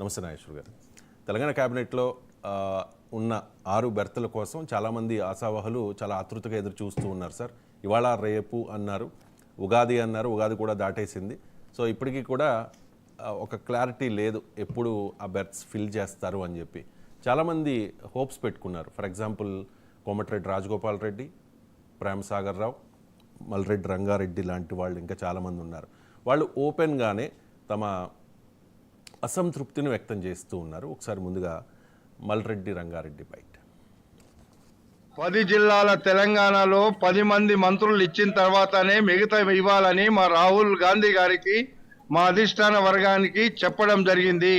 నమస్తే నాగేశ్వర్ గారు. తెలంగాణ క్యాబినెట్లో ఉన్న ఆరు బెర్తల కోసం చాలామంది ఆశావహులు చాలా ఆతృతగా ఎదురు చూస్తూ ఉన్నారు సార్. ఇవాళ రేపు అన్నారు ఉగాది అన్నారు ఉగాది కూడా దాటేసింది. సో ఇప్పటికీ కూడా ఒక క్లారిటీ లేదు ఎప్పుడు ఆ బెర్త్స్ ఫిల్ చేస్తారు అని చెప్పి. చాలామంది హోప్స్ పెట్టుకున్నారు. ఫర్ ఎగ్జాంపుల్ కోమటిరెడ్డి రాజగోపాల్ రెడ్డి ప్రేమ్ సాగర్ రావు మల్రెడ్డి రంగారెడ్డి లాంటి వాళ్ళు ఇంకా చాలామంది ఉన్నారు. వాళ్ళు ఓపెన్గానే తమ అసంతృప్తిని వ్యక్తం చేస్తూ ఉన్నారు. ఒకసారి ముందుగా మల్రెడ్డి రంగారెడ్డి బయట. పది జిల్లాల తెలంగాణలో పది మంది మంత్రులు ఇచ్చిన తర్వాతనే మిగతా ఇవ్వాలని మా రాహుల్ గాంధీ గారికి మా అధిష్టాన వర్గానికి చెప్పడం జరిగింది.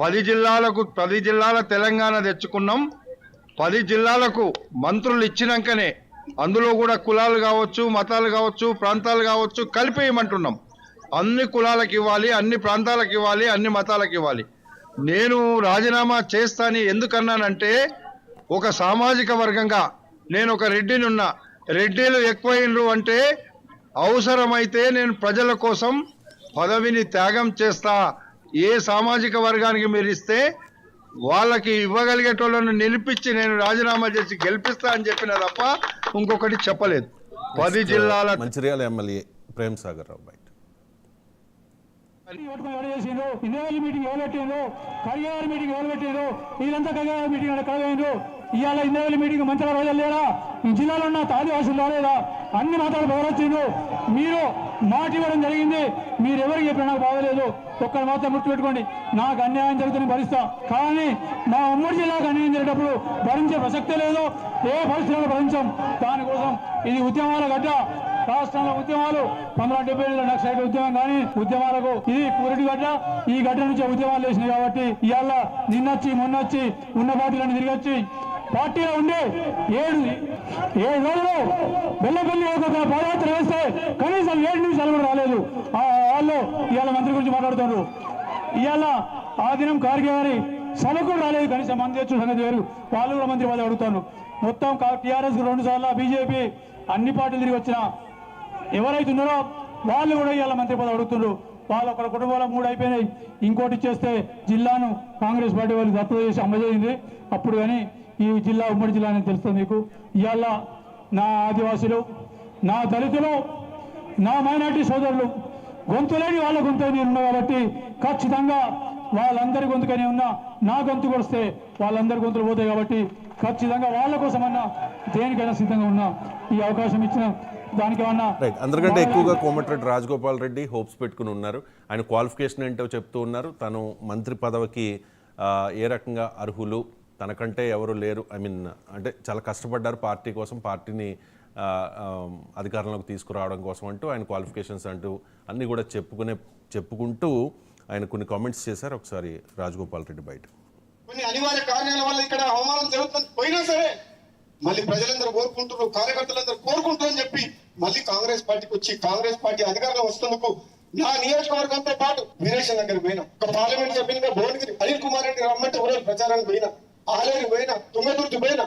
పది జిల్లాలకు పది జిల్లాల తెలంగాణ తెచ్చుకున్నాం. పది జిల్లాలకు మంత్రులు ఇచ్చినాకనే అందులో కూడా కులాలు కావచ్చు మతాలు కావచ్చు ప్రాంతాలు కావచ్చు కలిపేయమంటున్నాం అన్ని కులాలకు ఇవ్వాలి అన్ని ప్రాంతాలకు ఇవ్వాలి అన్ని మతాలకు ఇవ్వాలి. నేను రాజీనామా చేస్తాని ఎందుకన్నానంటే ఒక సామాజిక వర్గంగా నేను ఒక రెడ్డిని ఉన్నా. రెడ్డిలు ఎక్కువైండ్రు అంటే అవసరమైతే నేను ప్రజల కోసం పదవిని త్యాగం చేస్తా. ఏ సామాజిక వర్గానికి మీరు ఇస్తే వాళ్ళకి ఇవ్వగలిగేటోళ్ళను నిలిపించి నేను రాజీనామా చేసి గెలిపిస్తా అని చెప్పిన తప్ప ఇంకొకటి చెప్పలేదు. పది జిల్లాల మంచిర్యాల ఎమ్మెల్యే ప్రేమ్ సాగర్ రావు బయట మీటింగ్ చేసిండ్రు? ఇండివిజువల్ మీటింగ్ ఎవరు పెట్టిండ్రు? కరిగారు మీటింగ్ ఎవరు పెట్టిండ్రు? వీళ్ళంతా కరిగారు మీటింగ్ అక్కడ కలిగిండ్రు ఇవాళ ఇండివిజువల్ మీటింగ్ మంచిగా రోజులు లేరా? ఈ జిల్లాలో ఉన్న ఆదివాసులు రాలేదా? అన్ని మాటలు బెదరొచ్చిండ్రు. మీరు మాట ఇవ్వడం జరిగింది. మీరు ఎవరికి చెప్పినా నాకు బాగలేదు ఒక్కరు మాత్రం గుర్తుపెట్టుకోండి. నాకు అన్యాయం జరుగుతుంది భరిస్తా. కానీ మా ఉమ్మడి జిల్లాకు అన్యాయం జరిగేటప్పుడు భరించే ప్రసక్తే లేదు. ఏ పరిస్థితుల్లో భరించాం. దానికోసం ఇది ఉద్యమాల గడ్డ. రాష్ట్రంలో ఉద్యమాలు పంతొమ్మిది వందల డెబ్బై లక్ష ఉద్యమం కానీ ఉద్యమాలకు ఇది పూరిటి గడ్డ. ఈ గడ్డ నుంచి ఉద్యమాలు చేసినాయి కాబట్టి ఇవాళ నిన్నొచ్చి మొన్నొచ్చి ఉన్న పార్టీలను తిరిగొచ్చి పార్టీలో ఉండి ఏడు ఏడు రోజులు బెల్లపల్లి ఒక పాదయాత్ర వేస్తే కనీసం ఏడు నిమిషాలు కూడా రాలేదు. వాళ్ళు ఇవాళ మంత్రి గురించి మాట్లాడుతున్నారు. ఇవాళ ఆ దినం కార్గే గారి సభకు కూడా రాలేదు. కనీసం మంది తెచ్చు సంగతి వేరు. వాళ్ళు కూడా మంత్రి పదవి అడుగుతాను మొత్తం టీఆర్ఎస్ రెండు సార్లు బీజేపీ అన్ని పార్టీలు తిరిగి వచ్చిన ఎవరైతే ఉన్నారో వాళ్ళు కూడా ఇవాళ మంత్రి పదవి అడుగుతున్నారు వాళ్ళు ఒక కుటుంబంలో మూడు అయిపోయినాయి. ఇంకోటి ఇచ్చేస్తే జిల్లాను కాంగ్రెస్ పార్టీ వాళ్ళు దత్తత చేసి అమ్మజేయింది అప్పుడు కానీ ఈ జిల్లా ఉమ్మడి జిల్లా అని తెలుస్తుంది మీకు. ఇవాళ నా ఆదివాసులు నా దళితులు నా మైనార్టీ సోదరులు గొంతులేని వాళ్ళ గొంతు నేను ఉన్నా కాబట్టి ఖచ్చితంగా వాళ్ళందరి గొంతుకనే ఉన్నా నా గొంతు కొడిస్తే వాళ్ళందరి గొంతులు పోతాయి కాబట్టి ఖచ్చితంగా వాళ్ళ కోసమన్నా దేనికైనా సిద్ధంగా ఉన్నా ఈ అవకాశం ఇచ్చిన రైట్ అందరికంటే ఎక్కువగా కోమటిరెడ్డి రాజగోపాల్ రెడ్డి హోప్స్ పెట్టుకుని ఉన్నారు. ఆయన క్వాలిఫికేషన్ ఏంటో చెప్తూ ఉన్నారు. తను మంత్రి పదవికి ఏ రకంగా అర్హులు తనకంటే ఎవరు లేరు. ఐ మీన్ అంటే చాలా కష్టపడ్డారు పార్టీ కోసం పార్టీని అధికారంలోకి తీసుకురావడం కోసం అంటూ ఆయన క్వాలిఫికేషన్స్ అంటూ అన్నీ కూడా చెప్పుకునే చెప్పుకుంటూ ఆయన కొన్ని కామెంట్స్ చేశారు. ఒకసారి రాజగోపాల్ రెడ్డి బయట. కొన్ని అనివార్య కారణాల వల్ల ఇక్కడ అవమానం జరుగుతుంది. పోయినా సరే మళ్ళీ ప్రజలందరూ కోరుకుంటున్నారు కార్యకర్తలందరూ కోరుకుంటారు మళ్ళీ కాంగ్రెస్ పార్టీకి వచ్చి కాంగ్రెస్ పార్టీ అధికారంలో వస్తున్నందుకు నా నియోజకవర్గంతో పాటు వీరేశం దగ్గర పోయినా. ఒక పార్లమెంట్ సభ్యునిగా భువనగిరి అనిల్ కుమార్ రెడ్డి రమ్మంటే ఊరలు ప్రచారానికి పోయినా. ఆలేరు పోయినా తుంగతుర్తి పోయినా.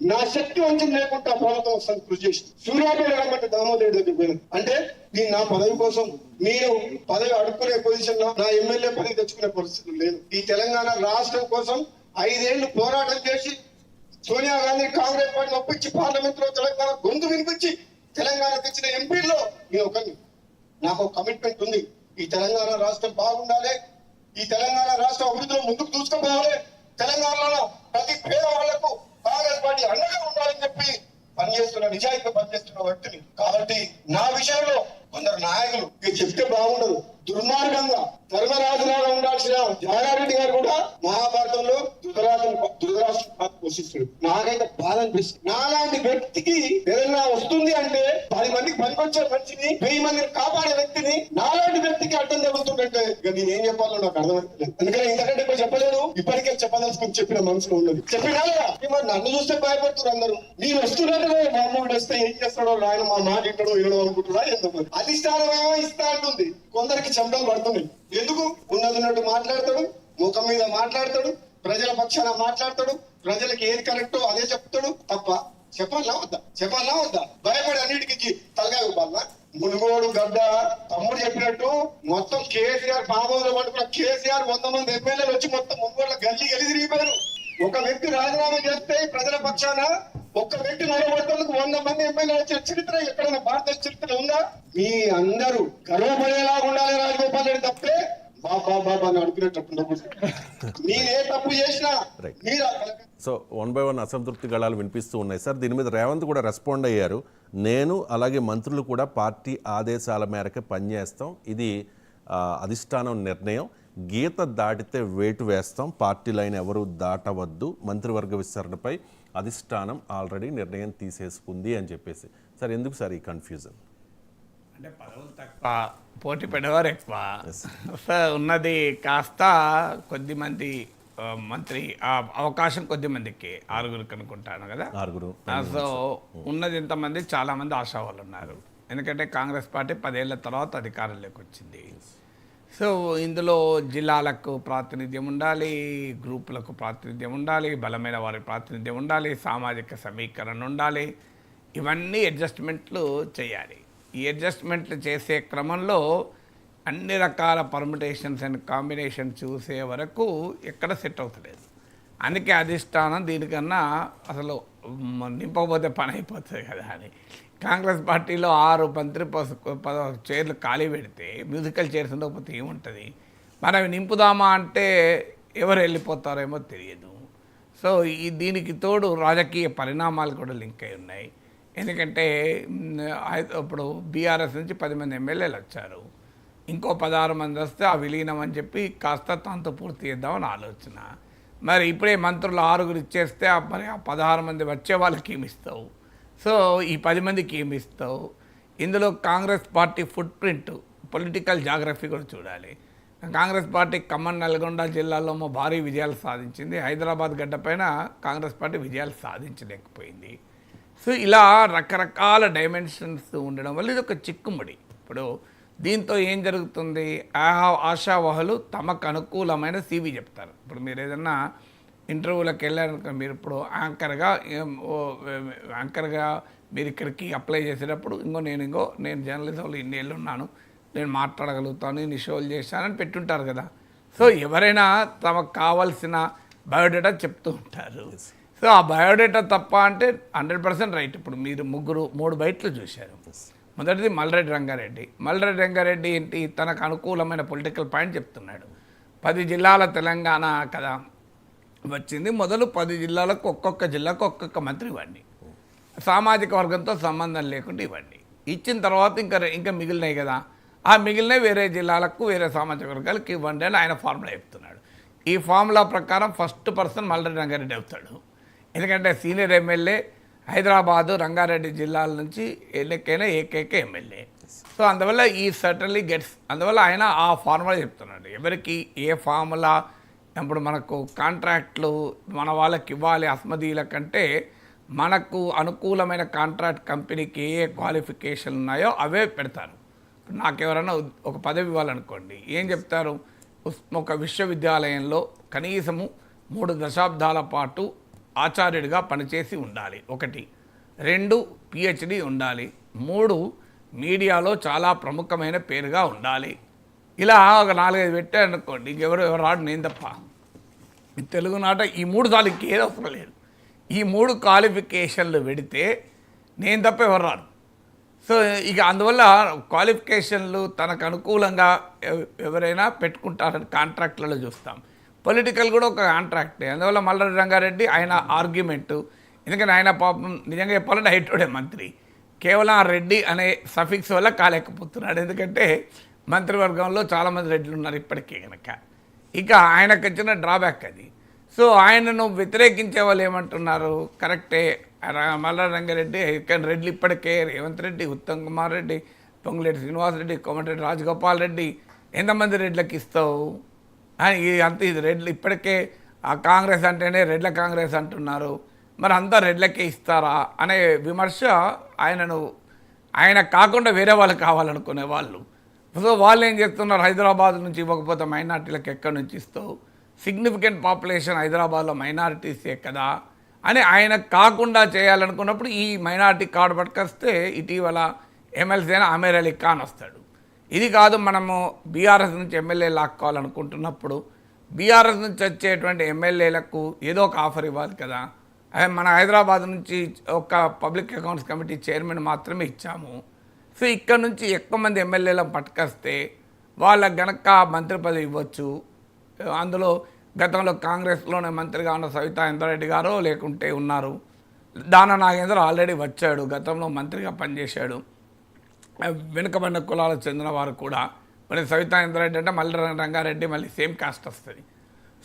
నా శక్తి వంచన లేకుండా ప్రభుత్వం వస్తాను కృషి చేసి. సూర్యాపేట రమ్మంటే దామోదర్ దగ్గర పోయినా. అంటే నేను నా పదవి కోసం నేను పదవి అడుక్కునే పొజిషన్లో నా ఎమ్మెల్యే పదవి తెచ్చుకునే పరిస్థితి లేదు. ఈ తెలంగాణ రాష్ట్రం కోసం ఐదేళ్ళు పోరాటం చేసి సోనియా గాంధీ కాంగ్రెస్ పార్టీ ఒప్పించి పార్లమెంట్లో తెలంగాణ గొంతు వినిపించి తెలంగాణ తెచ్చిన ఎంపీల్లో నేను ఒకరిని. నాకు ఒక కమిట్మెంట్ ఉంది. ఈ తెలంగాణ రాష్ట్రం బాగుండాలి. ఈ తెలంగాణ రాష్ట్రం అభివృద్ధిలో ముందుకు దూసుకుపోవాలి. తెలంగాణలో ప్రతి పేదవాళ్ళకు కాంగ్రెస్ పార్టీ అండగా ఉండాలని చెప్పి పనిచేస్తున్న నిజాయితీ పనిచేస్తున్న వ్యక్తిని. కాబట్టి నా విషయంలో కొందరు నాయకులు చెప్తే బాగుండదు. దుర్మార్గంగా ధర్మరాజులాగా ఉండాల్సిన జానారెడ్డి గారు కూడా మహాభారతంలో ధృతరాజుని ధృతరాష్ట్ర పాత్ర పోషిస్తాడు నాకైతే బాధ అనిపిస్తుంది. నాలాంటి వ్యక్తికి ఏదైనా వస్తుంది అంటే పది మందికి పనికొచ్చే మనిషిని వెయ్యి మందిని కాపాడే వ్యక్తిని నాలాంటి వ్యక్తికి అడ్డం జరుగుతుందంటే ఇక నేను ఏం చెప్పాలో నాకు అర్థమవుతుంది అందుకని ఇంతకంటే ఎక్కువ చెప్పలేదు ఇప్పటికే చెప్పదలుచుకుని చెప్పిన మనసులో ఉన్నది. చెప్పినా మరి నన్ను చూస్తే భయపడుతున్నారు అందరూ. నేను వస్తున్నట్టుగా మా అమ్మ వస్తే ఏం చేస్తాడో ఆయన మా మాట ఇంటడో వినడం అనుకుంటున్నా ఎందుకు అధిష్టానం ఏమో ఇస్తా అంటుంది. కొందరికి చెమటలు పడుతున్నాయి ఎందుకు? ఉన్నదిన్నట్టు మాట్లాడతాడు ముఖం మీద మాట్లాడతాడు ప్రజల పక్షాన మాట్లాడతాడు ప్రజలకు ఏది కరెక్టో అదే చెప్తాడు తప్ప చెప్పాలా వద్దా? చెప్పాలా వద్దా? భయపడి అన్నిటికి తలగా ఇవ్వాలా మునుగోడు గడ్డ తమ్ముడు చెప్పినట్టు మొత్తం కేసీఆర్ పాపంలో పడుకున్న కేసీఆర్ వంద మంది ఎమ్మెల్యేలు వచ్చి మొత్తం మునుగోడులో గల్లీ గల్లి తిరిగిపోయారు. ఒక వ్యక్తి రాజీనామా చేస్తే ప్రజల పక్షాన ఒక్క వ్యక్తి నిలబడుతున్నందుకు వంద మంది ఎమ్మెల్యేలు వచ్చిన చరిత్ర ఎక్కడైనా భారతదేశ చరిత్ర ఉందా? మీ అందరూ గర్వపడేలాగా ఉండాలి రాజగోపాల్ రెడ్డి తప్పే బాబా బాబా అని అనుకునేటప్పుడు మీరే తప్పు చేసినా. మీరు సో వన్ బై వన్ అసంతృప్తి గళాలు వినిపిస్తూ ఉన్నాయి. సార్ దీని మీద రేవంత్ కూడా రెస్పాండ్ అయ్యారు. నేను అలాగే మంత్రులు కూడా పార్టీ ఆదేశాల మేరకు పనిచేస్తాం. ఇది అధిష్టానం నిర్ణయం. గీత దాటితే వేటు వేస్తాం. పార్టీ లైన్ ఎవరు దాటవద్దు. మంత్రివర్గ విస్తరణపై అధిష్టానం ఆల్రెడీ నిర్ణయం తీసేసుకుంది అని చెప్పేసి. సార్ ఎందుకు సార్ ఈ కన్ఫ్యూజన్ అంటే పదవులు తక్కువ. పోటీ పడేవారు ఎక్కువ. ఉన్నది కాస్త కొద్ది మంది ఆ, మంత్రి ఆ అవకాశం కొద్ది మందికి ఆరుగురికి అనుకుంటాను కదా. ఆరుగురు సో ఉన్నది ఇంతమంది చాలా మంది ఆశావాళ్ళు ఉన్నారు. ఎందుకంటే కాంగ్రెస్ పార్టీ పదేళ్ళ తర్వాత అధికారంలోకి వచ్చింది. సో ఇందులో జిల్లాలకు ప్రాతినిధ్యం ఉండాలి గ్రూపులకు ప్రాతినిధ్యం ఉండాలి బలమైన వారికి ప్రాతినిధ్యం ఉండాలి సామాజిక సమీకరణ ఉండాలి. ఇవన్నీ అడ్జస్ట్మెంట్లు చేయాలి. ఈ అడ్జస్ట్మెంట్లు చేసే క్రమంలో అన్ని రకాల పర్మిటేషన్స్ అండ్ కాంబినేషన్ చూసే వరకు ఎక్కడ సెట్ అవుతలేదు. అందుకే అధిష్టానం దీనికన్నా అసలు నింపకపోతే పని అయిపోతుంది కదా అని. కాంగ్రెస్ పార్టీలో ఆరు మంత్రి పద చైర్లు ఖాళీ పెడితే మ్యూజికల్ చైర్స్ ఉండకపోతే ఏముంటుంది? మనం అవి నింపుదామా అంటే ఎవరు వెళ్ళిపోతారేమో తెలియదు. సో ఈ దీనికి తోడు రాజకీయ పరిణామాలు కూడా లింక్ అయి ఉన్నాయి. ఎందుకంటే ఇప్పుడు బీఆర్ఎస్ నుంచి పది మంది ఎమ్మెల్యేలు వచ్చారు. ఇంకో పదహారు మంది వస్తే ఆ విలీనం అని చెప్పి కాస్త తనతో పూర్తి చేద్దామని ఆలోచన. మరి ఇప్పుడే మంత్రులు ఆరుగురు ఇచ్చేస్తే మరి ఆ పదహారు మంది వచ్చే వాళ్ళకి ఏమి ఇస్తావు? సో ఈ పది మందికి ఏమి ఇస్తావు? ఇందులో Congress party footprint political geography కూడా చూడాలి. కాంగ్రెస్ పార్టీ ఖమ్మం నల్గొండ జిల్లాలోమో భారీ విజయాలు సాధించింది. హైదరాబాద్ గడ్డపైన కాంగ్రెస్ పార్టీ విజయాలు సాధించలేకపోయింది. సో ఇలా రకరకాల డైమెన్షన్స్ ఉండడం వల్ల ఇది ఒక చిక్కుముడి. ఇప్పుడు దీంతో ఏం జరుగుతుంది? ఆ- ఆశావహులు తమకు అనుకూలమైన సీవీ చెప్తారు. ఇప్పుడు మీరు ఏదన్నా ఇంటర్వ్యూలకు వెళ్ళారనుకో మీరు ఇప్పుడు యాంకర్గా యాంకర్గా మీరు ఇక్కడికి అప్లై చేసేటప్పుడు ఇంకో నేను ఇంకో నేను జర్నలిజంలో ఇన్ని ఏళ్ళు ఉన్నాను నేను మాట్లాడగలుగుతాను ఇన్ని షోలు చేశానని పెట్టుంటారు కదా. సో ఎవరైనా తమకు కావాల్సిన బయోడేటా చెప్తూ ఉంటారు. సో ఆ బయోడేటా తప్ప అంటే హండ్రెడ్ పర్సెంట్ రైట్. ఇప్పుడు మీరు ముగ్గురు మూడు బయటలు చూశారు. మొదటిది మల్రెడ్డి రంగారెడ్డి. మల్రెడ్డి రంగారెడ్డి ఏంటి? తనకు అనుకూలమైన పొలిటికల్ పాయింట్ చెప్తున్నాడు. పది జిల్లాల తెలంగాణ కదా వచ్చింది. మొదలు పది జిల్లాలకు ఒక్కొక్క జిల్లాకు ఒక్కొక్క మంత్రి ఇవ్వండి. సామాజిక వర్గంతో సంబంధం లేకుండా ఇవ్వండి. ఇచ్చిన తర్వాత ఇంకా ఇంకా మిగిలినాయి కదా. ఆ మిగిలినవి వేరే జిల్లాలకు వేరే సామాజిక వర్గాలకు ఇవ్వండి అని ఆయన ఫార్ములా చెప్తున్నాడు. ఈ ఫార్ములా ప్రకారం ఫస్ట్ పర్సన్ మల్రెడ్డి రంగారెడ్డి అవుతాడు. ఎందుకంటే సీనియర్ ఎమ్మెల్యే హైదరాబాదు రంగారెడ్డి జిల్లాల నుంచి ఎన్నికైన ఏకైక ఎమ్మెల్యే. సో అందువల్ల ఈ సర్టన్లీ గెట్స్ అందువల్ల ఆయన ఆ ఫార్ములా చెప్తున్నాడు. ఎవరికి ఏ ఫార్ములా ఇప్పుడు మనకు కాంట్రాక్ట్లు మన వాళ్ళకి ఇవ్వాలి అస్మదీల కంటే మనకు అనుకూలమైన కాంట్రాక్ట్ కంపెనీకి ఏ ఏ క్వాలిఫికేషన్ ఉన్నాయో అవే పెడతారు. నాకు ఎవరైనా ఒక పదవి ఇవ్వాలనుకోండి ఏం చెప్తారు? ఒక విశ్వవిద్యాలయంలో కనీసము మూడు దశాబ్దాల పాటు ఆచార్యుడిగా పనిచేసి ఉండాలి. ఒకటి. రెండు పిహెచ్డి ఉండాలి. మూడు మీడియాలో చాలా ప్రముఖమైన పేరుగా ఉండాలి. ఇలా ఒక నాలుగైదు పెట్టారనుకోండి ఇంకెవరు ఎవరు రాడు నేను తప్ప. ఈ తెలుగునాట ఈ మూడు సార్లు ఇంకేది అవసరం లేదు. ఈ మూడు క్వాలిఫికేషన్లు పెడితే నేను తప్ప ఎవరు రారు సో ఇక అందువల్ల క్వాలిఫికేషన్లు తనకు అనుకూలంగా ఎవరైనా పెట్టుకుంటారని కాంట్రాక్ట్లలో చూస్తాం. పొలిటికల్ కూడా ఒక కాంట్రాక్టే. అందువల్ల మల్లారెడ్డి రంగారెడ్డి ఆయన ఆర్గ్యుమెంటు. ఎందుకంటే ఆయన పాపం నిజంగా చెప్పాలంటే హైటోడే మంత్రి. కేవలం ఆ రెడ్డి అనే సఫిక్స్ వల్ల కాలేకపోతున్నాడు. ఎందుకంటే మంత్రివర్గంలో చాలామంది రెడ్లు ఉన్నారు ఇప్పటికే కనుక ఇక ఆయనకు వచ్చిన డ్రాబ్యాక్ అది. సో ఆయనను వ్యతిరేకించే వాళ్ళు ఏమంటున్నారు? కరెక్టే. ర- రంగారెడ్డి కానీ రెడ్లు ఇప్పటికే రేవంత్ రెడ్డి ఉత్తమ్ కుమార్ రెడ్డి పొంగులేటి శ్రీనివాసరెడ్డి కోమటిరెడ్డి రాజగోపాల్ రెడ్డి ఎంతమంది రెడ్లకు ఇస్తావు? ఇది అంత ఇది రెడ్లు ఇప్పటికే ఆ కాంగ్రెస్ అంటేనే రెడ్ల కాంగ్రెస్ అంటున్నారు. మరి అంతా రెడ్లకే ఇస్తారా అనే విమర్శ ఆయనను ఆయన కాకుండా వేరే వాళ్ళు కావాలనుకునే వాళ్ళు. సో వాళ్ళు ఏం చేస్తున్నారు? హైదరాబాద్ నుంచి ఇవ్వకపోతే మైనార్టీలకు ఎక్కడి నుంచి ఇస్తావు? సిగ్నిఫికెంట్ పాపులేషన్ హైదరాబాద్లో మైనారిటీసే కదా అని ఆయన కాకుండా చేయాలనుకున్నప్పుడు ఈ మైనార్టీ కార్డు పట్టుకొస్తే ఇటీవల ఎమ్మెల్సీ అయిన అమీర్ అలీ ఖాన్ వస్తాడు. ఇది కాదు మనము బీఆర్ఎస్ నుంచి ఎమ్మెల్యే లాక్కోవాలనుకుంటున్నప్పుడు బీఆర్ఎస్ నుంచి వచ్చేటువంటి ఎమ్మెల్యేలకు ఏదో ఒక ఆఫర్ ఇవ్వాలి కదా. మన హైదరాబాద్ నుంచి ఒక పబ్లిక్ అకౌంట్స్ కమిటీ చైర్మన్ మాత్రమే ఇచ్చాము. సో ఇక్కడ నుంచి ఎక్కువ మంది ఎమ్మెల్యేలను పట్టుకొస్తే వాళ్ళకు గనక మంత్రి పదవి ఇవ్వచ్చు. అందులో గతంలో కాంగ్రెస్లోనే మంత్రిగా ఉన్న సవితా ఇంద్రారెడ్డి గారు లేకుంటే ఉన్నారు. దాన నాగేంద్ర ఆల్రెడీ వచ్చాడు గతంలో మంత్రిగా పనిచేశాడు. వెనుకబడిన కులాలకు చెందిన వారు కూడా మరి సవితా ఇంద్రారెడ్డి అంటే మళ్ళీ రంగారెడ్డి మళ్ళీ సేమ్ కాస్ట్ వస్తుంది.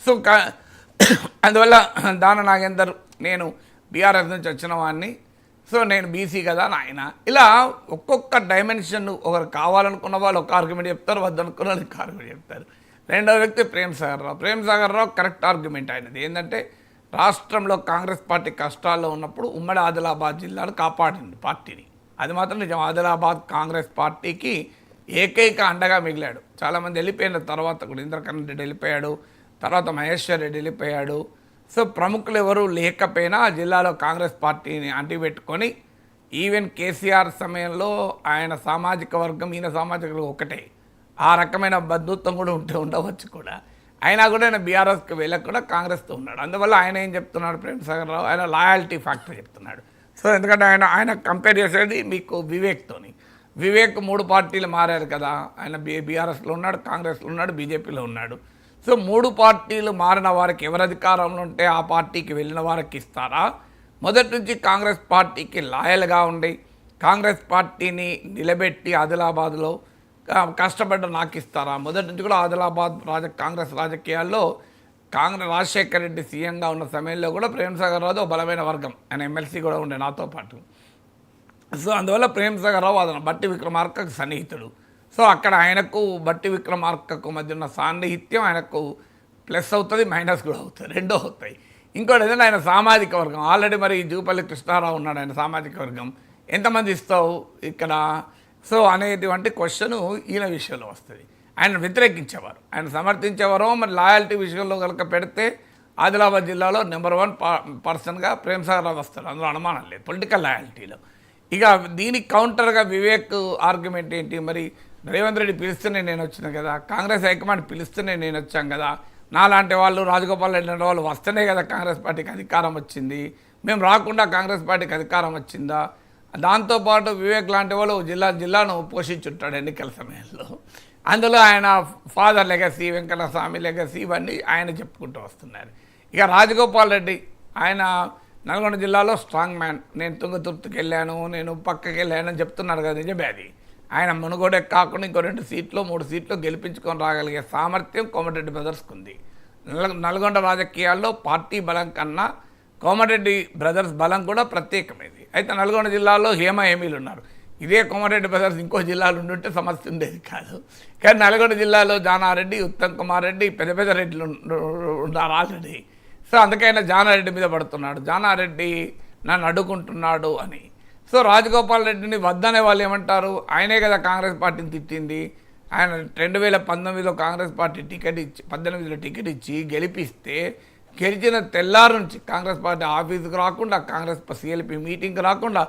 సో కా అందువల్ల దాన నాగేందర్ నేను బీఆర్ఎస్ నుంచి వచ్చిన వాడిని సో నేను బీసీ కదా నాయన. ఇలా ఒక్కొక్క డైమెన్షన్ ఒకరు కావాలనుకున్న వాళ్ళు ఒక ఆర్గ్యుమెంట్ చెప్తారు వద్దనుకున్న వాళ్ళు ఒక ఆర్గ్యుమెంట్ చెప్తారు. రెండో వ్యక్తి ప్రేమ్ సాగర్ రావు. ప్రేమ్ సాగర్ రావు కరెక్ట్ ఆర్గ్యుమెంట్ ఆయనది. ఏంటంటే రాష్ట్రంలో కాంగ్రెస్ పార్టీ కష్టాల్లో ఉన్నప్పుడు ఉమ్మడి ఆదిలాబాద్ జిల్లాను కాపాడింది పార్టీని. అది మాత్రం నిజం. ఆదిలాబాద్ కాంగ్రెస్ పార్టీకి ఏకైక అండగా మిగిలాడు. చాలామంది వెళ్ళిపోయిన తర్వాత కూడా ఇంద్రకరణ్ రెడ్డి వెళ్ళిపోయాడు తర్వాత మహేశ్వర్ రెడ్డి వెళ్ళిపోయాడు. సో ప్రముఖులు ఎవరు లేకపోయినా జిల్లాలో కాంగ్రెస్ పార్టీని అంటిపెట్టుకొని ఈవెన్ కేసీఆర్ సమయంలో ఆయన సామాజిక వర్గం ఈయన సామాజిక వర్గం ఒకటే. ఆ రకమైన బంధుత్వం కూడా ఉంటే ఉండవచ్చు కూడా. అయినా కూడా ఆయన బీఆర్ఎస్కి వెళ్ళకుండా కాంగ్రెస్తో ఉన్నాడు. అందువల్ల ఆయన ఏం చెప్తున్నాడు ప్రేమ్ సాగర్ రావు ఆయన లాయల్టీ ఫ్యాక్టర్ చెప్తున్నాడు. సో ఎందుకంటే ఆయన ఆయన కంపేర్ చేసేది మీకు వివేక్తోని. వివేక్ మూడు పార్టీలు మారారు కదా. ఆయన బీ బీఆర్ఎస్లో ఉన్నాడు కాంగ్రెస్లో ఉన్నాడు బీజేపీలో ఉన్నాడు. సో మూడు పార్టీలు మారిన వారికి ఎవరు అధికారంలో ఉంటే ఆ పార్టీకి వెళ్ళిన వారికి ఇస్తారా? మొదటి నుంచి కాంగ్రెస్ పార్టీకి లాయల్గా ఉండి కాంగ్రెస్ పార్టీని నిలబెట్టి ఆదిలాబాద్లో కష్టపడ్డ నాకు ఇస్తారా మొదటి నుంచి కూడా ఆదిలాబాద్ రాజ కాంగ్రెస్ రాజకీయాల్లో కాంగ్రెస్ రాజశేఖర్ రెడ్డి సీఎంగా ఉన్న సమయంలో కూడా ప్రేమ్ సాగర్ రావు ఒక బలమైన వర్గం. ఆయన ఎమ్మెల్సీ కూడా ఉండే నాతో పాటు. సో అందువల్ల ప్రేమ్ సాగర్ రావు అతను బట్టి విక్రమార్కకు సన్నిహితుడు. సో అక్కడ ఆయనకు బట్టి విక్రమార్కకు మధ్య ఉన్న సాన్నిహిత్యం ఆయనకు ప్లస్ అవుతుంది మైనస్ కూడా అవుతుంది రెండో అవుతాయి. ఇంకోటి ఏంటంటే ఆయన సామాజిక వర్గం. ఆల్రెడీ మరి జూపల్లి కృష్ణారావు ఉన్నాడు ఆయన సామాజిక వర్గం. ఎంతమంది ఇస్తావు ఇక్కడ? సో అనేటువంటి క్వశ్చను ఈయన విషయంలో వస్తుంది. ఆయన వ్యతిరేకించేవారు. ఆయన సమర్థించేవారు మరి లాయల్టీ విషయంలో కనుక పెడితే ఆదిలాబాద్ జిల్లాలో నెంబర్ వన్ పర్సన్గా ప్రేమ్ రావు వస్తారు. అందులో అనుమానం లేదు. పొలిటికల్ లాయల్టీలో. ఇక దీనికి కౌంటర్గా వివేక్ ఆర్గ్యుమెంట్ ఏంటి? మరి రేవంత్ రెడ్డి పిలుస్తూనే నేను వచ్చిన కదా? కాంగ్రెస్ హైకమాండ్ పిలుస్తూనే నేను వచ్చాను కదా? నాలాంటి వాళ్ళు రాజగోపాల్ రెడ్డి లాంటి వాళ్ళు వస్తేనే కదా కాంగ్రెస్ పార్టీకి అధికారం వచ్చింది? మేము రాకుండా కాంగ్రెస్ పార్టీకి అధికారం వచ్చిందా? దాంతోపాటు వివేక్ లాంటి వాళ్ళు జిల్లా జిల్లాను పోషించుంటాడు ఎన్నికల సమయంలో. అందులో ఆయన ఫాదర్ లెగసీ వెంకటస్వామి లెగసీ ఇవన్నీ ఆయన చెప్పుకుంటూ వస్తున్నారు. ఇక రాజగోపాల్ రెడ్డి ఆయన నల్గొండ జిల్లాలో స్ట్రాంగ్ మ్యాన్. నేను తుంగతుర్తికి వెళ్ళాను నేను పక్కకి వెళ్ళాను అని చెప్తున్నాడు కదా నిజమే అది ఆయన మునుగోడే కాకుండా ఇంకో రెండు సీట్లు మూడు సీట్లు గెలిపించుకొని రాగలిగే సామర్థ్యం కోమటిరెడ్డి బ్రదర్స్కి ఉంది. నల్గొండ రాజకీయాల్లో పార్టీ బలం కన్నా కోమటిరెడ్డి బ్రదర్స్ బలం కూడా ప్రత్యేకమైంది. అయితే నల్గొండ జిల్లాలో హేమ హేమీలు ఉన్నారు ఇదే కోమారెడ్డి బ్రదర్స్ ఇంకో జిల్లాలో ఉండుంటే సమస్య ఉండేది కాదు. కానీ నల్గొండ జిల్లాలో జానారెడ్డి ఉత్తమ్ కుమార్ రెడ్డి పెద్ద పెద్ద రెడ్డిలు ఉన్నారు ఆల్రెడీ సో అందుకైనా జానారెడ్డి మీద పడుతున్నాడు. జానారెడ్డి నన్ను అడ్డుకుంటున్నాడు అని. సో రాజగోపాల్ రెడ్డిని వద్దనే వాళ్ళు ఏమంటారు? ఆయనే కదా కాంగ్రెస్ పార్టీని తిట్టింది. ఆయన రెండు వేల పంతొమ్మిదిలో కాంగ్రెస్ పార్టీ టికెట్ ఇచ్చి పద్దెనిమిదిలో టికెట్ ఇచ్చి గెలిపిస్తే గెలిచిన తెల్లారు నుంచి కాంగ్రెస్ పార్టీ ఆఫీస్కి రాకుండా కాంగ్రెస్ సిఎల్పి మీటింగ్కి రాకుండా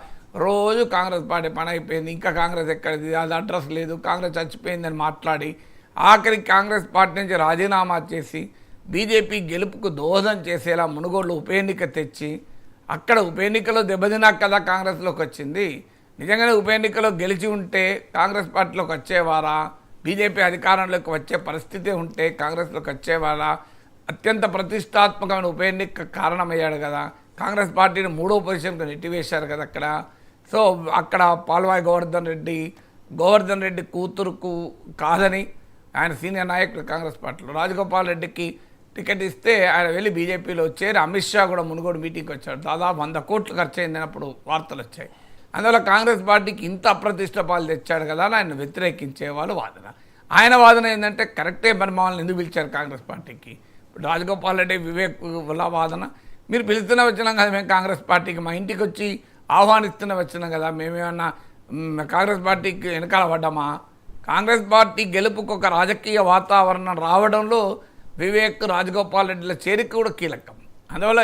రోజు కాంగ్రెస్ పార్టీ పని అయిపోయింది ఇంకా కాంగ్రెస్ ఎక్కడిది? అది అడ్రస్ లేదు కాంగ్రెస్ చచ్చిపోయిందని మాట్లాడి ఆఖరికి కాంగ్రెస్ పార్టీ నుంచి రాజీనామా చేసి బీజేపీ గెలుపుకు దోహదం చేసేలా మునుగోళ్ళు ఉప ఎన్నిక తెచ్చి అక్కడ ఉప ఎన్నికలో దెబ్బతినాక కదా కాంగ్రెస్లోకి వచ్చింది? నిజంగానే ఉప ఎన్నికలో గెలిచి ఉంటే కాంగ్రెస్ పార్టీలోకి వచ్చేవారా? బీజేపీ అధికారంలోకి వచ్చే పరిస్థితి ఉంటే కాంగ్రెస్లోకి వచ్చేవారా? అత్యంత ప్రతిష్టాత్మకమైన ఉప ఎన్నిక కారణమయ్యాడు కదా. కాంగ్రెస్ పార్టీని మూడో పొజిషన్కి నెట్టివేశారు కదా అక్కడ. సో అక్కడ పాల్వాయి గోవర్ధన్ రెడ్డి గోవర్ధన్ రెడ్డి కూతురుకు కాదని ఆయన సీనియర్ నాయకుడు కాంగ్రెస్ పార్టీలో. రాజగోపాల్ రెడ్డికి టికెట్ ఇస్తే ఆయన వెళ్ళి బీజేపీలో చేరి అమిత్ షా కూడా మునుగోడు మీటింగ్కి వచ్చాడు. దాదాపు వంద కోట్లు ఖర్చు అయిందన్నప్పుడు వార్తలు వచ్చాయి. అందువల్ల కాంగ్రెస్ పార్టీకి ఇంత అప్రతిష్ట పాలు తెచ్చాడు కదా అని ఆయన వ్యతిరేకించే వాళ్ళు వాదన. ఆయన వాదన ఏంటంటే కరెక్టే మరి మమ్మల్ని ఎందుకు పిలిచారు కాంగ్రెస్ పార్టీకి? ఇప్పుడు రాజగోపాల్ రెడ్డి వివేక్ వాదన. మీరు పిలుస్తూనే వచ్చినాం కదా మేము కాంగ్రెస్ పార్టీకి మా ఇంటికి వచ్చి ఆహ్వానిస్తున్న వచ్చినాం కదా మేమేమన్నా కాంగ్రెస్ పార్టీకి వెనకాల పడ్డామా? కాంగ్రెస్ పార్టీ గెలుపుకు ఒక రాజకీయ వాతావరణం రావడంలో వివేక్ రాజగోపాల్ రెడ్డిల చేరిక కూడా కీలకం. అందువల్ల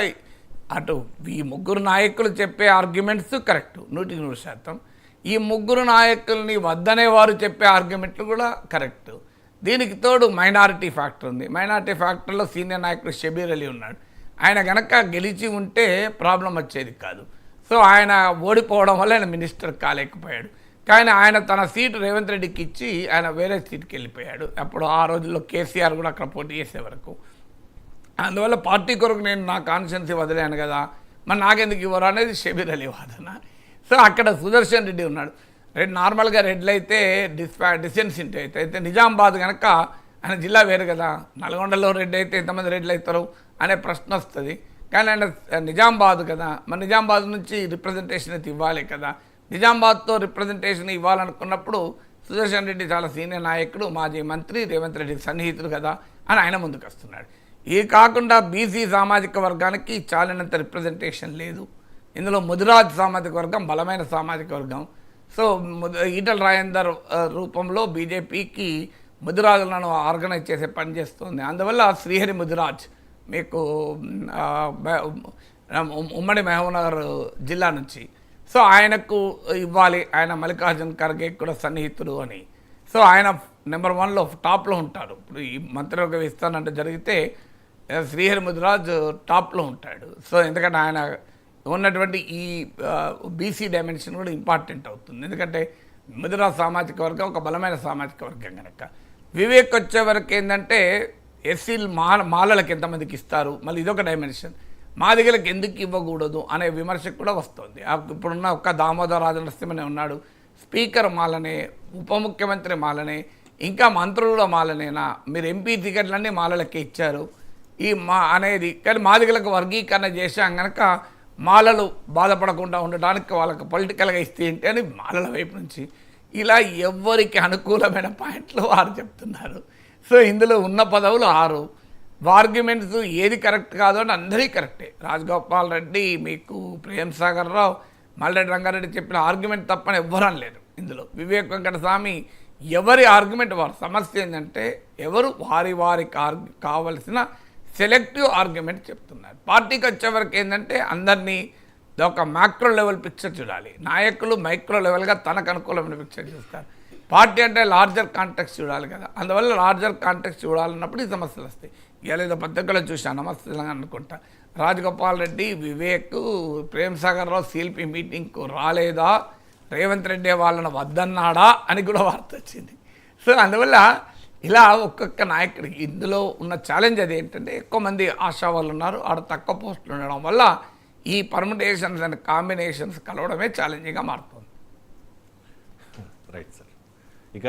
అటు ఈ ముగ్గురు నాయకులు చెప్పే ఆర్గ్యుమెంట్స్ కరెక్ట్ నూటికి నూరు శాతం. ఈ ముగ్గురు నాయకుల్ని వద్దనే వారు చెప్పే ఆర్గ్యుమెంట్లు కూడా కరెక్ట్. దీనికి తోడు మైనారిటీ ఫ్యాక్టర్ ఉంది. మైనారిటీ ఫ్యాక్టర్లో సీనియర్ నాయకుడు షబీర్ అలీ ఉన్నాడు. ఆయన గనక గెలిచి ఉంటే ప్రాబ్లం వచ్చేది కాదు. సో ఆయన ఓడిపోవడం వల్ల ఆయన మినిస్టర్ కాలేకపోయాడు. కానీ ఆయన తన సీటు రేవంత్ రెడ్డికి ఇచ్చి ఆయన వేరే సీట్కి వెళ్ళిపోయాడు. అప్పుడు ఆ రోజుల్లో కేసీఆర్ కూడా అక్కడ పోటీ చేసే వరకు. అందువల్ల పార్టీ కొరకు నేను నా కాన్షియన్సీ వదిలేను కదా. మరి నాకెందుకు ఇవ్వరు అనేది షబీర్ అలీ వాదన. సో అక్కడ సుదర్శన్ రెడ్డి ఉన్నాడు. రెడ్ నార్మల్గా రెడ్లు అయితే డిస్పా డిసెన్సింట్ అయితే అయితే నిజామాబాద్ కనుక ఆయన జిల్లా వేరు కదా. నల్గొండలో రెడ్డి అయితే ఎంతమంది రెడ్లు అవుతారు అనే ప్రశ్న వస్తుంది. కానీ ఆయన నిజామాబాద్ కదా. మరి నిజామాబాద్ నుంచి రిప్రజెంటేషన్ అయితే ఇవ్వాలి కదా. నిజామాబాద్తో రిప్రజెంటేషన్ ఇవ్వాలనుకున్నప్పుడు సుదర్శన్ రెడ్డి చాలా సీనియర్ నాయకుడు మాజీ మంత్రి రేవంత్ రెడ్డి సన్నిహితుడు కదా అని ఆయన ముందుకు వస్తున్నాడు. ఇది కాకుండా బీసీ సామాజిక వర్గానికి చాలినంత రిప్రజెంటేషన్ లేదు. ఇందులో ముదిరాజ్ సామాజిక వర్గం బలమైన సామాజిక వర్గం. సో ఈటల రాజేందర్ రూపంలో బీజేపీకి ముదిరాజులను ఆర్గనైజ్ చేసే పని చేస్తుంది. అందువల్ల శ్రీహరి ముదిరాజ్ మీకు ఉమ్మడి మహబూబ్నగర్ జిల్లా నుంచి. సో ఆయనకు ఇవ్వాలి. ఆయన మల్లికార్జున్ ఖర్గే కూడా సన్నిహితుడు అని. సో ఆయన నెంబర్ వన్లో టాప్లో ఉంటాడు. ఇప్పుడు ఈ మంత్రివర్గ విస్తానంటే జరిగితే శ్రీహరి ముదిరాజ్ టాప్లో ఉంటాడు. సో ఎందుకంటే ఆయన ఉన్నటువంటి ఈ బీసీ డైమెన్షన్ కూడా ఇంపార్టెంట్ అవుతుంది. ఎందుకంటే ముదిరాజ్ సామాజిక వర్గం ఒక బలమైన సామాజిక వర్గం కనుక వివేక్ వచ్చే వరకు ఏంటంటే ఎస్సీలు మాల మాలలకు ఎంతమందికి ఇస్తారు? మళ్ళీ ఇదొక డైమెన్షన్ మాదిగలకు ఎందుకు ఇవ్వకూడదు అనే విమర్శ కూడా వస్తుంది. ఇప్పుడున్న ఒక్క దామోదర రాజనరసింహనే ఉన్నాడు. స్పీకర్ మాలనే ఉప ముఖ్యమంత్రి మాలనే ఇంకా మంత్రులు మాలనేనా? మీరు ఎంపీ టికెట్లన్నీ మాలలకే ఇచ్చారు. ఈ మా అనేది కానీ మాదిగలకు వర్గీకరణ చేశాం కనుక మాలలు బాధపడకుండా ఉండడానికి వాళ్ళకి పొలిటికల్గా ఇస్తే ఏంటి అని మాలల వైపు నుంచి ఇలా ఎవ్వరికి అనుకూలమైన పాయింట్లు వారు చెప్తున్నారు. సో ఇందులో ఉన్న పదవులు ఆరు. ఆర్గ్యుమెంట్స్ ఏది కరెక్ట్ కాదు అంటే అందరికీ కరెక్టే. రాజగోపాల్ రెడ్డి మీకు ప్రేమ్ సాగర్ రావు మల్లెడ్డి రంగారెడ్డి చెప్పిన ఆర్గ్యుమెంట్ తప్పని ఎవ్వరు అనలేదు ఇందులో. వివేక్ వెంకటస్వామి ఎవరి ఆర్గ్యుమెంట్ వారు? సమస్య ఏంటంటే ఎవరు? వారి వారికి కావలసిన సెలెక్టివ్ ఆర్గ్యుమెంట్ చెప్తున్నారు. పార్టీకి వచ్చేవరకు ఏంటంటే అందరినీ ఒక మ్యాక్రో లెవెల్ పిక్చర్ చూడాలి. నాయకులు మైక్రో లెవెల్గా తనకు అనుకూలమైన పిక్చర్ చూస్తారు. పార్టీ అంటే లార్జర్ కాంటాక్ట్స్ చూడాలి కదా. అందువల్ల లార్జర్ కాంటాక్ట్స్ చూడాలన్నప్పుడు ఈ సమస్యలు వస్తాయి. ఇవాళ ఏదో పత్రికలో చూసాను నమస్తే తెలంగాణ అనుకుంటా. రాజగోపాల్ రెడ్డి వివేక్ ప్రేమ్ రావు సిఎల్పి మీటింగ్కు రాలేదా? రేవంత్ రెడ్డి వాళ్ళని వద్దన్నాడా? అని కూడా వార్త వచ్చింది. సో అందువల్ల ఇలా ఒక్కొక్క నాయకుడికి ఇందులో ఉన్న ఛాలెంజ్ అది ఏంటంటే ఎక్కువ మంది ఆశా వాళ్ళు ఉన్నారు. ఆడ తక్కువ పోస్టులు ఉండడం వల్ల ఈ పర్మిటేషన్స్ అండ్ కాంబినేషన్స్ కలవడమే ఛాలెంజింగ్గా మారుతుంది. Right sir. ఇక